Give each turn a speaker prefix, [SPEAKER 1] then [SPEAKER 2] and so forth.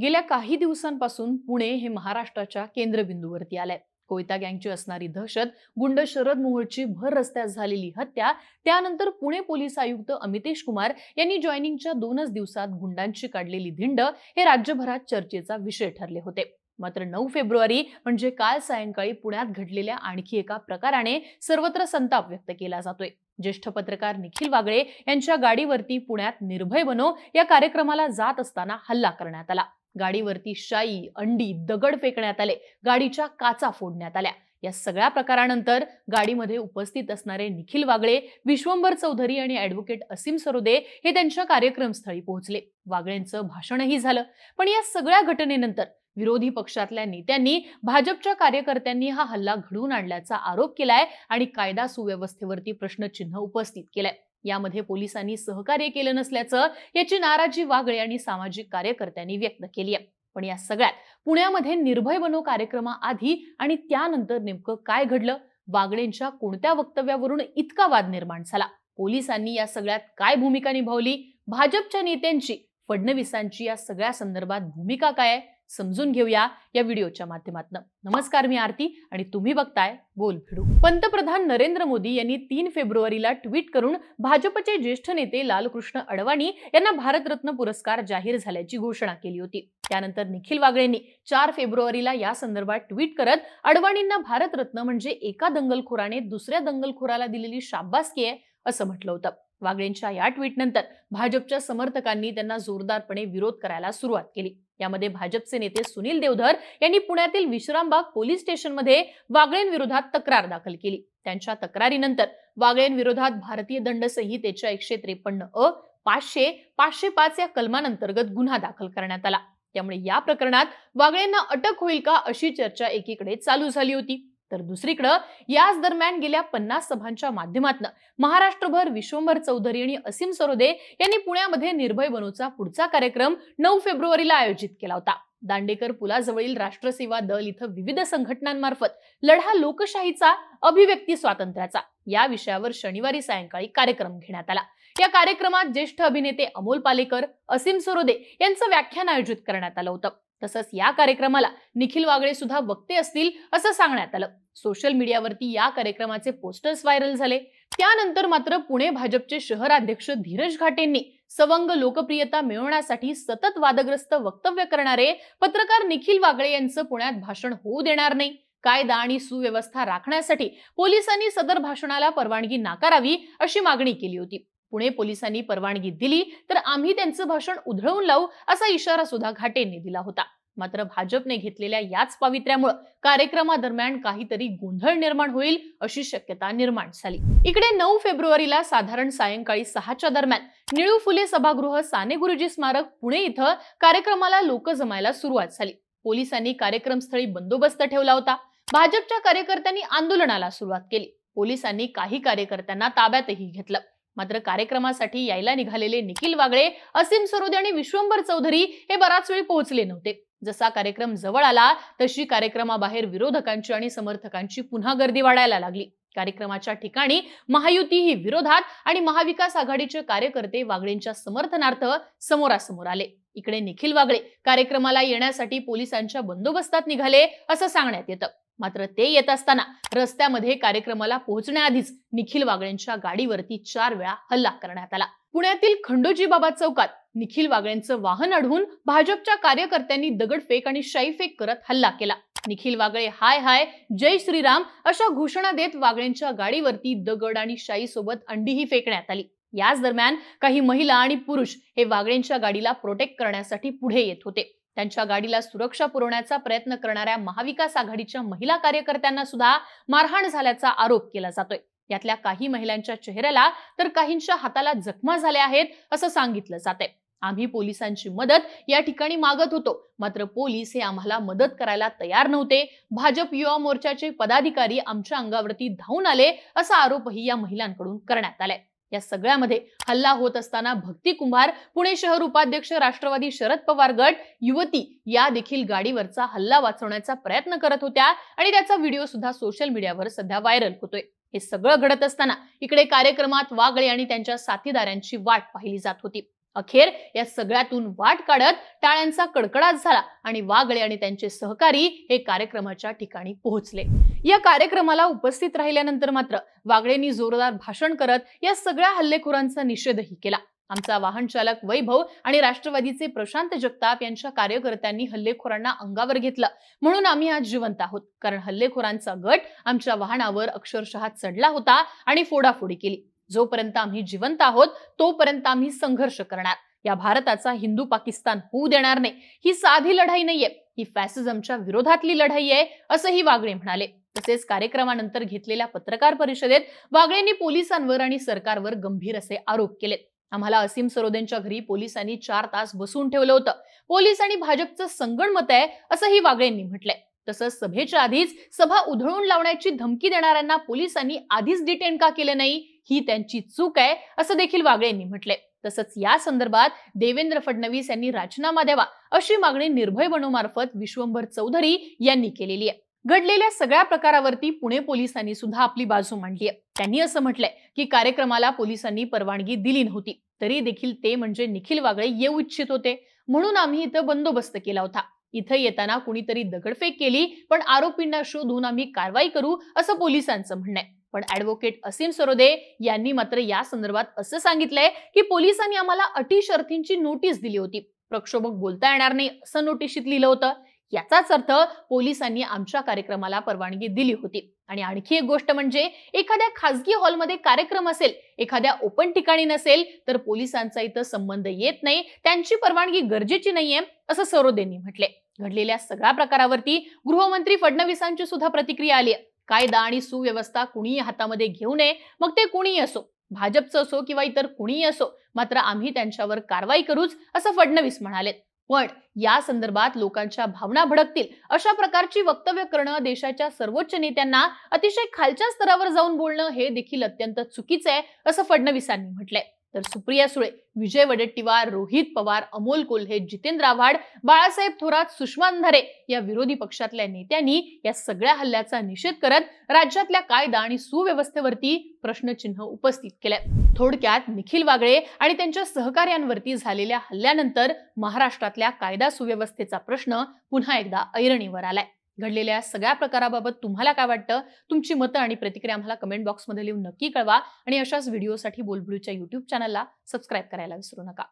[SPEAKER 1] गेल्या काही दिवसांपासून पुणे हे महाराष्ट्राच्या केंद्रबिंदूवरती आलंय. कोयता गँगची असणारी दहशत गुंड शरद मोहोळची भर रस्त्यात झालेली हत्या त्यानंतर पुणे पोलीस आयुक्त अमितेश कुमार यांनी जॉईनिंगच्या दोनच दिवसात गुंडांची काढलेली धिंड हे राज्यभरात चर्चेचा विषय ठरले होते. मात्र नऊ फेब्रुवारी म्हणजे काल सायंकाळी पुण्यात घडलेल्या आणखी एका प्रकाराने सर्वत्र संताप व्यक्त केला जातोय. ज्येष्ठ पत्रकार निखिल वागळे यांच्या गाडीवरती पुण्यात निर्भय बनो या कार्यक्रमाला जात असताना हल्ला करण्यात आला. गाडीवरती शाई अंडी दगड फेकण्यात आले गाडीच्या काचा फोडण्यात आल्या. या सगळ्या प्रकारानंतर गाडीमध्ये उपस्थित असणारे निखिल वागळे विश्वंभर चौधरी आणि ऍडव्होकेट असीम सरोदे हे त्यांच्या कार्यक्रमस्थळी पोहोचले. वागळेंचं भाषणही झालं. पण या सगळ्या घटनेनंतर विरोधी पक्षातल्या नेत्यांनी भाजपच्या कार्यकर्त्यांनी हा हल्ला घडवून आणल्याचा आरोप केलाय आणि कायदा सुव्यवस्थेवरती प्रश्नचिन्ह उपस्थित केलंय. यामध्ये पोलिसांनी सहकार्य केलं नसल्याचं याची नाराजी वागळे आणि सामाजिक कार्यकर्त्यांनी व्यक्त केली आहे. पण या सगळ्यात पुण्यामध्ये निर्भय बनो कार्यक्रमाआधी आणि त्यानंतर नेमकं काय घडलं? वागळेंच्या कोणत्या वक्तव्यावरून इतका वाद निर्माण झाला? पोलिसांनी या सगळ्यात काय भूमिका निभावली? भाजपच्या नेत्यांची फडणवीसांची या सगळ्या संदर्भात भूमिका काय आहे? समजून घेऊया या व्हिडिओच्या माध्यमातून. नमस्कार मी आरती आणि तुम्ही बघताय बोल भिडू. पंतप्रधान नरेंद्र मोदी यांनी तीन फेब्रुवारीला ट्विट करून भाजपचे ज्येष्ठ नेते लालकृष्ण अडवाणी यांना भारतरत्न पुरस्कार जाहीर झाल्याची घोषणा केली होती. त्यानंतर निखिल वागळेंनी चार फेब्रुवारीला या संदर्भात ट्विट करत अडवाणींना भारतरत्न म्हणजे एका दंगलखोराने दुसऱ्या दंगलखोराला दिलेली शाबासकी आहे असं म्हटलं होतं. वागळेंच्या या ट्विटनंतर भाजपच्या समर्थकांनी त्यांना जोरदारपणे विरोध करायला सुरुवात केली. यामध्ये भाजपचे नेते सुनील देवधर यांनी पुण्यातील विश्रामबाग पोलीस स्टेशनमध्ये वागळेंविरोधात तक्रार दाखल केली. त्यांच्या तक्रारीनंतर वागळेंविरोधात भारतीय दंड संहितेच्या एकशे त्रेपन्न अ पाचशे पाचशे पाच या कलमांतर्गत गुन्हा दाखल करण्यात आला. त्यामुळे या प्रकरणात वागळेंना अटक होईल का अशी चर्चा एकीकडे चालू झाली होती. तर दुसरीकडं याच दरम्यान गेल्या पन्नास सभांच्या माध्यमातून महाराष्ट्रभर विश्वंभर चौधरी आणि असीम सरोदे यांनी पुण्यामध्ये निर्भय बनूचा पुढचा कार्यक्रम नऊ फेब्रुवारीला आयोजित केला होता. दांडेकर पुलाजवळील राष्ट्रसेवा दल इथं विविध संघटनांमार्फत लढा लोकशाहीचा अभिव्यक्ती स्वातंत्र्याचा या विषयावर शनिवारी सायंकाळी कार्यक्रम घेण्यात आला. या कार्यक्रमात ज्येष्ठ अभिनेते अमोल पालेकर असीम सरोदे यांचं व्याख्यान आयोजित करण्यात आलं होतं. तसंच या कार्यक्रमाला निखिल वागळे सुद्धा वक्ते असतील असं सांगण्यात आलं. सोशल मीडियावरती या कार्यक्रमाचे पोस्टर्स व्हायरल झाले. त्यानंतर मात्र पुणे भाजपचे शहराध्यक्ष धीरज घाटेंनी सवंग लोकप्रियता मिळवण्यासाठी सतत वादग्रस्त वक्तव्य करणारे पत्रकार निखिल वागळे यांचं पुण्यात भाषण होऊ देणार नाही. कायदा आणि सुव्यवस्था राखण्यासाठी पोलिसांनी सदर भाषणाला परवानगी नाकारावी अशी मागणी केली होती. पुणे पोलिसांनी परवानगी दिली तर आम्ही त्यांचं भाषण उधळून लावू असा इशारा सुद्धा घाटेंनी दिला होता. मात्र भाजपने घेतलेल्या याच पावित्र्यामुळे कार्यक्रमादरम्यान काहीतरी गोंधळ निर्माण होईल अशी शक्यता निर्माण झाली. इकडे नऊ फेब्रुवारीला साधारण सायंकाळी सहाच्या दरम्यान निळू फुले सभागृह साने गुरुजी स्मारक पुणे इथं कार्यक्रमाला लोक जमायला सुरुवात झाली. पोलिसांनी कार्यक्रमस्थळी बंदोबस्त ठेवला होता. भाजपच्या कार्यकर्त्यांनी आंदोलनाला सुरुवात केली. पोलिसांनी काही कार्यकर्त्यांना ताब्यातही घेतलं. मात्र कार्यक्रमासाठी यायला निघालेले निखिल वागळे असीम सरोदे आणि विश्वंभर चौधरी हे बराच वेळ पोहोचले नव्हते. जसा कार्यक्रम जवळ आला तशी कार्यक्रमाबाहेर विरोधकांची आणि समर्थकांची पुन्हा गर्दी वाढायला लागली. कार्यक्रमाच्या ठिकाणी महायुती ही विरोधात आणि महाविकास आघाडीचे कार्यकर्ते वागळेंच्या समर्थनार्थ समोरासमोर आले. इकडे निखिल वागळे कार्यक्रमाला येण्यासाठी पोलिसांच्या बंदोबस्तात निघाले असं सांगण्यात येतं. मात्र ते येत असताना रस्त्यामध्ये कार्यक्रमाला पोहोचण्याआधीच निखिल वागळेंच्या गाडीवरती चार वेळा हल्ला करण्यात आला. पुण्यातील खंडोजी बाबा चौकात निखिल वागळेंचं वाहन अडवून भाजपच्या कार्यकर्त्यांनी दगडफेक आणि शाईफेक करत हल्ला केला. निखिल वागळे हाय हाय जय श्रीराम अशा घोषणा देत वागळेंच्या गाडीवरती दगड आणि शाई सोबत अंडीही फेकण्यात आली. याच दरम्यान काही महिला आणि पुरुष हे वागळेंच्या गाडीला प्रोटेक्ट करण्यासाठी पुढे येत होते. त्यांच्या गाडीला सुरक्षा पुरवण्याचा प्रयत्न करणाऱ्या महाविकास आघाडीच्या महिला कार्यकर्त्यांना सुद्धा मारहाण झाल्याचा आरोप केला जातोय. यातल्या काही महिलांच्या चेहऱ्याला तर काहींच्या हाताला जखमा झाल्या आहेत असं सांगितलं जाते आम्ही पोलिसांची मदत या ठिकाणी मागत होतो. मात्र पोलीस हे आम्हाला मदत करायला तयार नव्हते. भाजप युवा मोर्चाचे पदाधिकारी आमच्या अंगावरती धावून आले असा आरोपही या महिलांकडून करण्यात आलाय. या सगळ्यामध्ये हल्ला होत असताना भक्ती कुंभार पुणे शहर उपाध्यक्ष राष्ट्रवादी शरद पवार गट युवती या देखील गाडीवरचा हल्ला वाचवण्याचा प्रयत्न करत होत्या आणि त्याचा व्हिडिओ सुद्धा सोशल मीडियावर सध्या व्हायरल होतोय. हे सगळं घडत असताना इकडे कार्यक्रमात वागळे आणि त्यांच्या साथीदारांची वाट पाहिली जात होती. अखेर या सगळ्यातून वाट काढत टाळ्यांचा कडकडाट झाला आणि वागळे आणि त्यांचे सहकारी हे कार्यक्रमाच्या ठिकाणी पोहोचले. या कार्यक्रमाला उपस्थित राहिल्यानंतर मात्र वागळेंनी जोरदार भाषण करत या सगळ्या हल्लेखोरांचा निषेधही केला. आमचा वाहन चालक वैभव आणि राष्ट्रवादीचे प्रशांत जगताप यांच्या कार्यकर्त्यांनी हल्लेखोरांना अंगावर घेतलं. म्हणून आम्ही आज जिवंत आहोत. कारण हल्लेखोरांचा गट आमच्या वाहनावर अक्षरशः चढला होता आणि फोडाफोडी केली. जोपर्यंत आम्ही जिवंत आहोत तोपर्यंत आम्ही संघर्ष करणार. या भारताचा हिंदू पाकिस्तान होऊ देणार नाही. ही साधी लढाई नाहीये. ही फॅसिझमच्या विरोधातली लढाई आहे असंही वागळे म्हणाले. तसेच कार्यक्रमानंतर घेतलेल्या पत्रकार परिषदेत वागळेंनी पोलिसांवर आणि सरकारवर गंभीर असे आरोप केलेत. आम्हाला असीम सरोदेंच्या घरी पोलिसांनी चार तास बसून ठेवलं होतं. पोलीस आणि भाजपचं संगणमत आहे असंही वागळेंनी म्हटलंय. तसंच सभेच्या आधीच सभा उधळून लावण्याची धमकी देणाऱ्यांना पोलिसांनी आधीच डिटेन का केलं नाही? ही त्यांची चूक आहे असं देखील वागळेंनी म्हटलंय. तसंच या संदर्भात देवेंद्र फडणवीस यांनी राजीनामा द्यावा अशी मागणी निर्भय बनोमार्फत विश्वंभर चौधरी यांनी केलेली आहे. घडलेल्या सगळ्या प्रकारावरती पुणे पोलिसांनी सुद्धा आपली बाजू मांडली आहे. त्यांनी असं म्हटलंय की कार्यक्रमाला पोलिसांनी परवानगी दिली नव्हती तरी देखील ते म्हणजे निखिल वागळे येऊ इच्छित होते. म्हणून आम्ही इथं बंदोबस्त केला होता. इथं येताना कुणीतरी दगडफेक केली पण आरोपींना शोधून आम्ही कारवाई करू असं पोलिसांचं म्हणणं आहे. पण ऍडव्होकेट असीम सरोदे यांनी मात्र या संदर्भात असं सांगितलंय की पोलिसांनी आम्हाला अटी शर्थींची नोटीस दिली होती. प्रक्षोभक बोलता येणार नाही असं नोटीशीत लिहिलं होतं. याचाच अर्थ पोलिसांनी आमच्या कार्यक्रमाला परवानगी दिली होती. आणि आणखी एक गोष्ट म्हणजे एखाद्या खासगी हॉलमध्ये कार्यक्रम असेल एखाद्या ओपन ठिकाणी नसेल तर पोलिसांचा इथं संबंध येत नाही त्यांची परवानगी गरजेची नाहीये असं सरोदेंनी म्हटले घडलेल्या सगळ्या प्रकारावरती गृहमंत्री फडणवीसांची सुद्धा प्रतिक्रिया आली आहे कायदा आणि सुव्यवस्था कुणीही हातामध्ये घेऊ नये मग ते कुणीही असो भाजपचं असो किंवा इतर कुणीही असो मात्र आम्ही त्यांच्यावर कारवाई करूच असं फडणवीस म्हणालेत. पण या संदर्भात लोकांच्या भावना भडकतील अशा प्रकारची वक्तव्य करणं देशाच्या सर्वोच्च नेत्यांना अतिशय खालच्या स्तरावर जाऊन बोलणं हे देखील अत्यंत चुकीचं आहे असं फडणवीसांनी म्हटलंय. तर सुप्रिया सुळे विजय वडेट्टीवार रोहित पवार अमोल कोल्हे जितेंद्र आव्हाड बाळासाहेब थोरात सुषमा अंधारे या विरोधी पक्षातल्या नेत्यांनी या सगळ्या हल्ल्याचा निषेध करत राज्यातल्या कायदा आणि सुव्यवस्थेवरती प्रश्नचिन्ह उपस्थित केलंय. थोडक्यात निखिल वागळे आणि त्यांच्या सहकार्यांवरती झालेल्या हल्ल्यानंतर महाराष्ट्रातल्या कायदा सुव्यवस्थेचा प्रश्न पुन्हा एकदा ऐरणीवर आलाय. घडलेल्या सगळ्या प्रकाराबाबत तुम्हाला काय वाटतं? तुमची मतं आणि प्रतिक्रिया आम्हाला कमेंट बॉक्समध्ये लिहून नक्की कळवा. आणि अशाच व्हिडिओसाठी बोलबुडूच्या युट्यूब चॅनलला सबस्क्राईब करायला विसरू नका.